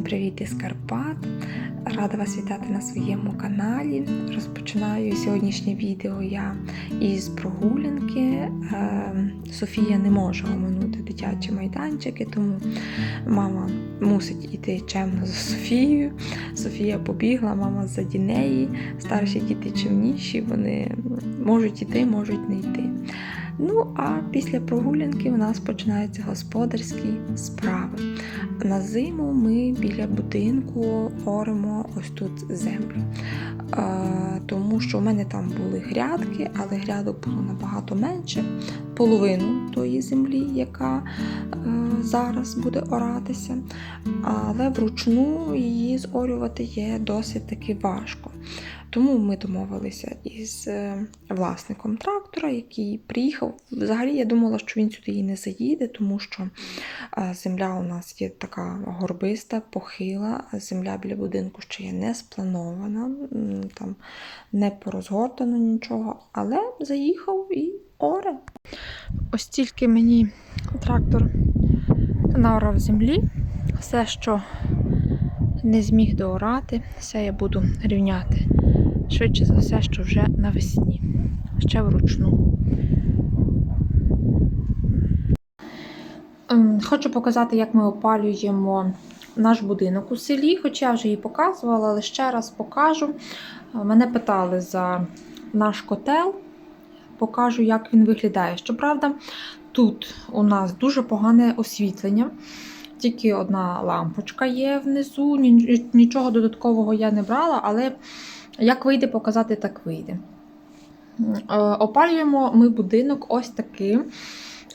Всім привіт із Карпат! Рада вас вітати на своєму каналі. Розпочинаю сьогоднішнє відео я із прогулянки. Е, Софія не може оминути дитячі майданчики, тому мама мусить іти чемно за Софією. Софія побігла, мама ззаді неї. Старші діти чимніші, вони можуть іти, можуть не йти. Ну, а після прогулянки у нас починаються господарські справи. На зиму ми біля будинку оремо ось тут землю. Тому що в мене там були грядки, але грядок було набагато менше, половину тої землі, яка е, зараз буде оратися. Але вручну її зорювати є досить таки важко. Тому ми домовилися із е, власником трактора, який приїхав. Взагалі я думала, що він сюди і не заїде, тому що е, земля у нас є така горбиста, похила. Земля біля будинку ще є не спланована, там не порозгортано нічого, але заїхав і оре. Ось тільки мені трактор наорав землі. Все, що не зміг доорати, все я буду рівняти. Швидше за все, що вже навесні. Ще вручну. Ем, Хочу показати, як ми опалюємо наш будинок у селі, хоча я вже її показувала, але ще раз покажу. Е, Мене питали за наш котел, покажу, як він виглядає. Щоправда, тут у нас дуже погане освітлення. Тільки одна лампочка є внизу, нічого додаткового я не брала, але як вийде показати, так вийде. Е, Опалюємо ми будинок ось таким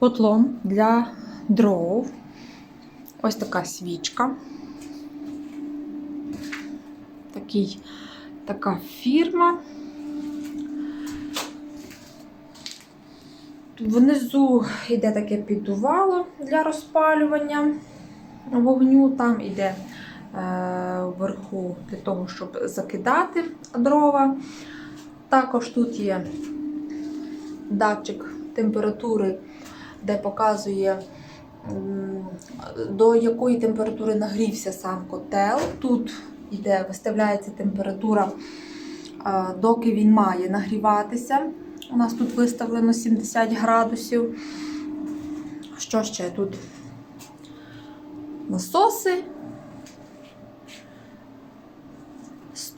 котлом для дров. Ось така свічка. Такий, така фірма. Внизу йде таке піддувало для розпалювання вогню, там іде е, вверху для того, щоб закидати дрова. Також тут є датчик температури, де показує, до якої температури нагрівся сам котел. Тут йде, виставляється температура, е, доки він має нагріватися. У нас тут виставлено 70 градусів. Що ще тут? Насоси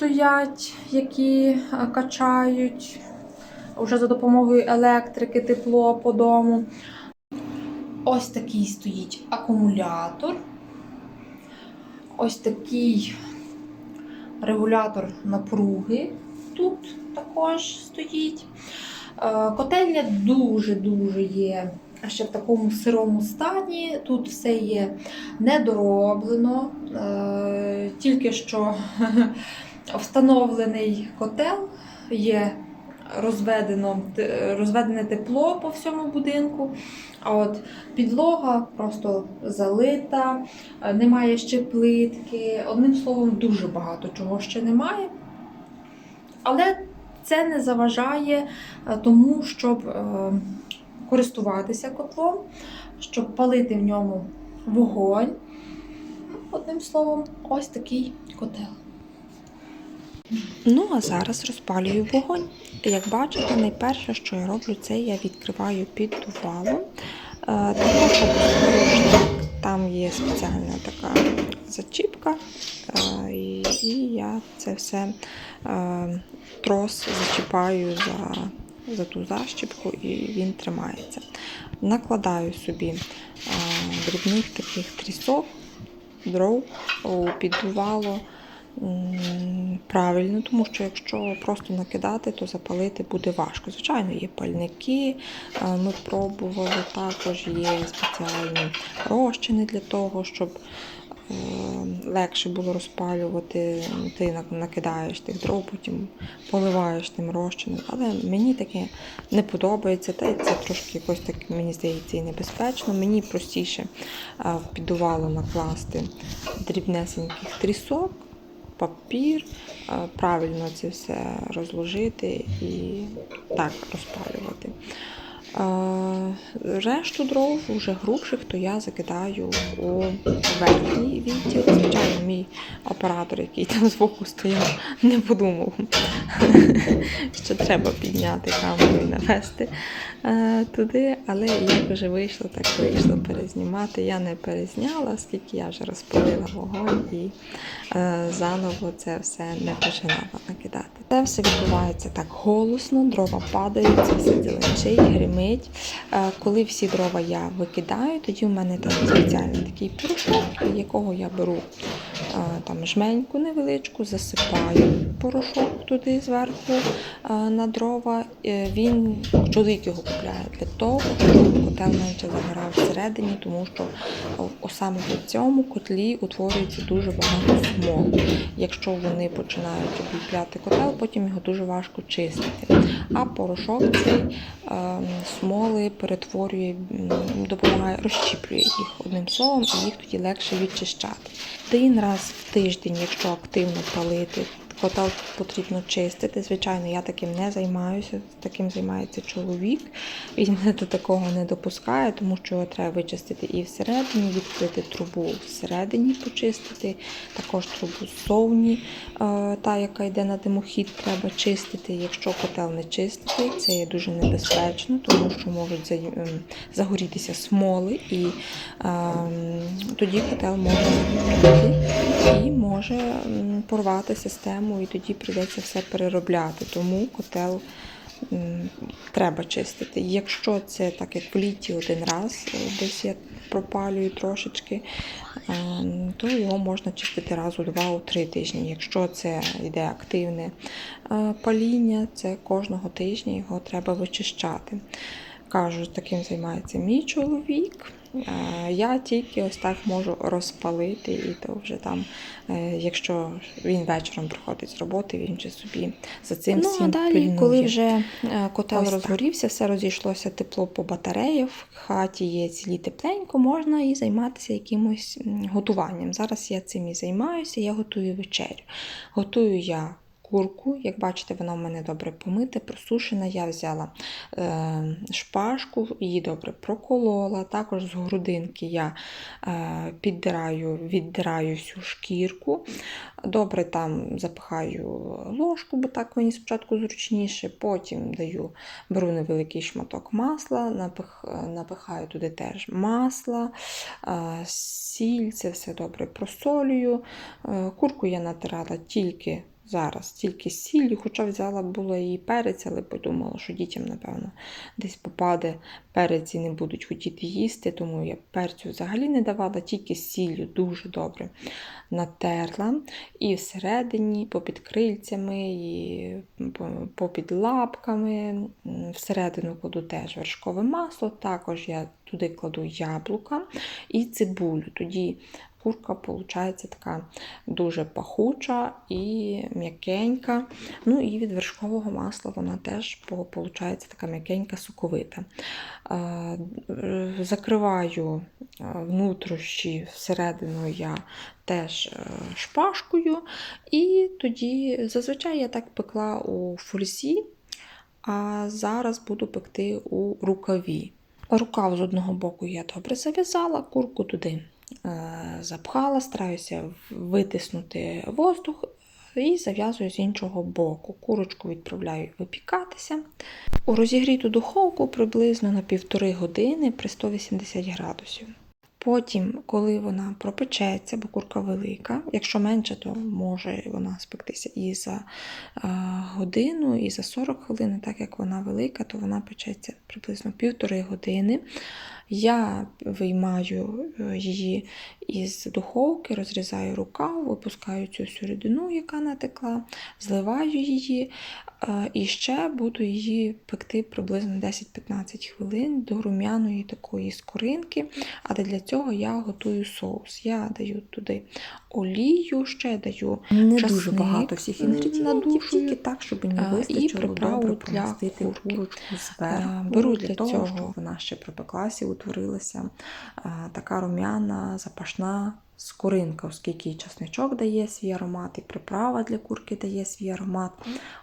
стоять, які е, качають вже за допомогою електрики тепло по дому. Ось такий стоїть акумулятор. Ось такий регулятор напруги тут також стоїть. Е, Котельня дуже-дуже є ще в такому сирому стані. Тут все є недороблено. Е, Тільки що встановлений котел є розведено, розведене тепло по всьому будинку. А от підлога просто залита, е, немає ще плитки. Одним словом, дуже багато чого ще немає. Але це не заважає е, тому, щоб е, користуватися котлом, щоб палити в ньому вогонь. Одним словом, ось такий котел. Ну, а зараз розпалюю вогонь. Як бачите, найперше, що я роблю, це я відкриваю піддувало. Е, Також там є спеціальна така зачіпка, е, і, я це все е, трос зачіпаю за, за ту защіпку і він тримається. Накладаю собі дрібних таких трісок, дров у піддувало правильно, тому що якщо просто накидати, то запалити буде важко. Звичайно, є пальники, е, ми пробували, також є спеціальні розчини для того, щоб е, легше було розпалювати. Ти накидаєш тих дров, потім поливаєш тим розчином. Але мені таке не подобається, та й це трошки якось так, мені здається, і небезпечно. Мені простіше е, в піддувало накласти дрібнесеньких трісок, папір, е, правильно це все розложити і так розпалювати. Решту дров, вже грубших, то я закидаю у верхній відділ. Звичайно, мій оператор, який там збоку стояв, не подумав, що треба підняти камеру і навести е, туди. Але як вже вийшло, так вийшло перезнімати. Я не перезняла, оскільки я вже розпалила вогонь е, заново це все не починала накидати. Це все відбувається так голосно, дрова падають, це все дзеленчить, гримить. Е, Коли всі дрова я викидаю, тоді в мене там спеціальний такий порошок, якого я беру е, там жменьку невеличку, засипаю порошок туди зверху на дрова. Е, Він чоловік його купляє для того, щоб котел менше загорав всередині, тому що саме в цьому котлі утворюється дуже багато смолу. Якщо вони починають обліпляти котел, потім його дуже важко чистити. А порошок цей смоли перетворює, допомагає, розщіплює їх одним словом, і їх тоді легше відчищати. Один раз в тиждень, якщо активно палити, котел потрібно чистити. Звичайно, я таким не займаюся, таким займається чоловік. Він мене до такого не допускає, тому що його треба вичистити і всередині, відкрити трубу всередині, почистити. Також трубу ззовні, е, та, яка йде на димохід, треба чистити. Якщо котел не чистити, це є дуже небезпечно, тому що можуть ем, загорітися смоли, і ем, тоді котел може і може порвати систему, і тоді прийдеться все переробляти. Тому котел треба чистити. Якщо це так, як в літі один раз, е, десь я пропалюю трошечки, ем, то його можна чистити раз у два, у три тижні. Якщо це йде активне е, паління, це кожного тижня його треба вичищати. Кажу, таким займається мій чоловік. Е, Я тільки ось так можу розпалити, і то вже там, е, якщо він вечором приходить з роботи, він вже собі за цим Ну, всім а далі, пильнує. коли вже котел Ось так. все розійшлося тепло по батареї, в хаті є цілі тепленько, можна і займатися якимось готуванням. Зараз я цим і займаюся, я готую вечерю. Готую я курку, як бачите, вона в мене добре помита, просушена. Я взяла е, шпажку, її добре проколола. Також з грудинки я е, піддираю, віддираю всю шкірку. Добре там запихаю ложку, бо так мені спочатку зручніше. Потім даю, беру невеликий шматок масла, напих, напихаю туди теж масла, е, сіль, це все добре просолюю. Е, Курку я натирала тільки зараз, тільки з сіллю, хоча взяла була і перець, але подумала, що дітям, напевно, десь попаде перець і не будуть хотіти їсти, тому я перцю взагалі не давала, тільки з сіллю дуже добре натерла. І всередині, попід крильцями, і попід лапками. Всередину кладу теж вершкове масло, також я туди кладу яблука і цибулю. Тоді курка виходить така дуже пахуча і м'якенька. Ну і від вершкового масла вона теж виходить така м'якенька, соковита. Закриваю внутрішні всередину я теж е, шпажкою. І тоді зазвичай я так пекла у фользі, а зараз буду пекти у рукаві. Рукав з одного боку я добре зав'язала, курку туди запхала, стараюся витиснути воздух і зав'язую з іншого боку. Курочку відправляю випікатися. У розігріту духовку приблизно на півтори години при 180 градусів. Потім, коли вона пропечеться, бо курка велика, якщо менше, то може вона спектися і за е, годину, і за 40 хвилин, так як вона велика, то вона печеться приблизно півтори години. Я виймаю е, її із духовки, розрізаю рукав, випускаю цю всю рідину, яка натекла, зливаю її е, і ще буду її пекти приблизно 10-15 хвилин до рум'яної такої скоринки. Але для цього я готую соус. Я даю туди олію, ще даю Не часник, дуже багато всіх інгредієнтів, тільки так, щоб і вистачило приправу добре курки. курочку зверху, беру для для того, цього- щоб вона ще пропеклася утворилася така рум'яна, запашна скоринка, оскільки і часничок дає свій аромат, і приправа для курки дає свій аромат.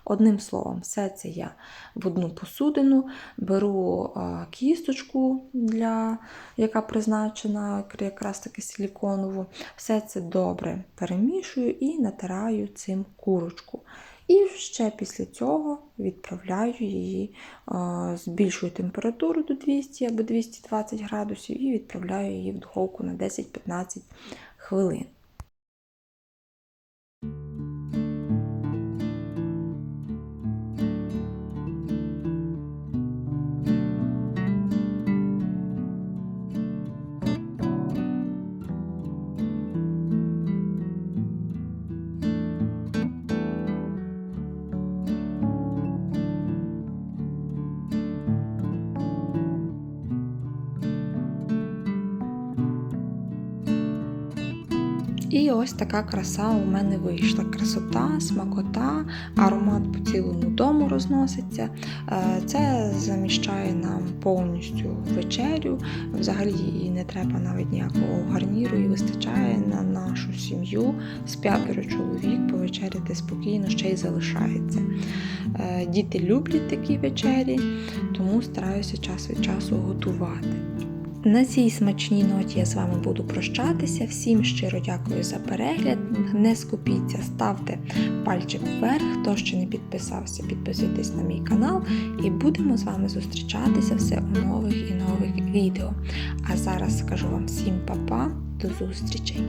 Одним словом, все це я в одну посудину беру кісточку, для, яка призначена якраз таки силіконову. Все це добре перемішую і натираю цим курочку. І ще після цього відправляю її, збільшую температуру до 200 або 220 градусів і відправляю її в духовку на 10-15 хвилин. І ось така краса у мене вийшла. Красота, смакота, аромат по цілому дому розноситься. Е, Це заміщає нам повністю вечерю. Взагалі їй не треба навіть ніякого гарніру і вистачає на нашу сім'ю з п'ятеро чоловік повечеряти спокійно ще й залишається. Е, Діти люблять такі вечері, тому стараюся час від часу готувати. На цій смачній ноті я з вами буду прощатися. Всім щиро дякую за перегляд. Не скупіться, ставте пальчик вверх. Хто ще не підписався, підписуйтесь на мій канал і будемо з вами зустрічатися все у нових і нових відео. А зараз скажу вам всім па-па, до зустрічей!